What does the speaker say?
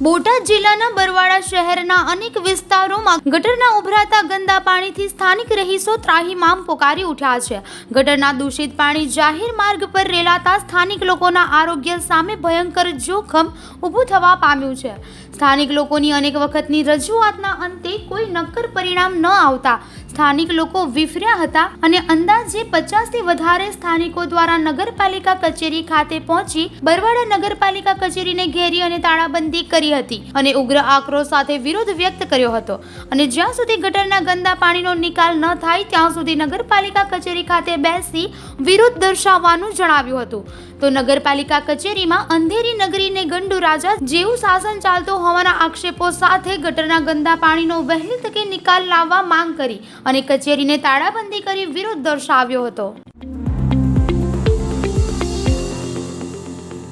બોટાદ જિલ્લાના બરવાડા શહેરના અનેક વિસ્તારોમાં ગટરના ઉભરાતા ગંદા પાણીથી સ્થાનિક રહીશો ત્રાહીમામ પોકારી ઉઠ્યા છે. ગટરના દૂષિત પાણી જાહેર માર્ગ પર રેલાતા સ્થાનિક લોકોના આરોગ્ય સામે ભયંકર જોખમ ઊભું થવા પામ્યું છે. સ્થાનિક લોકોની અનેક વખતની રજૂઆતના અંતે કોઈ નક્કર પરિણામ ન આવતા સ્થાનિક લોકો વિફર્યા હતા અને અંદાજે પચાસથી વધારે સ્થાનિકો દ્વારા નગરપાલિકા કચેરી ખાતે પહોંચી બરવાડા નગરપાલિકા કચેરીને ઘેરી અને તાળાબંધી કરી હતી અને ઉગ્ર આક્રોશ સાથે વિરોધ વ્યક્ત કર્યો હતો. અને જ્યાં સુધી ગટરના ગંદા પાણીનો નિકાલ ન થાય, ત્યાં સુધી નગરપાલિકા કચેરી ખાતે બેસી વિરોધ દર્શાવવાનું જણાવ્યું હતું. તો નગરપાલિકા કચેરીમાં અંધેરી નગરીને ગંડુ રાજા જેવું શાસન ચાલતું હોવાના આક્ષેપો સાથે ગટરના ગંદા પાણીનો વહેલી તકે નિકાલ લાવવા માંગ કરી અને કચેરીને તાળાબંધી કરી વિરોધ દર્શાવ્યો હતો.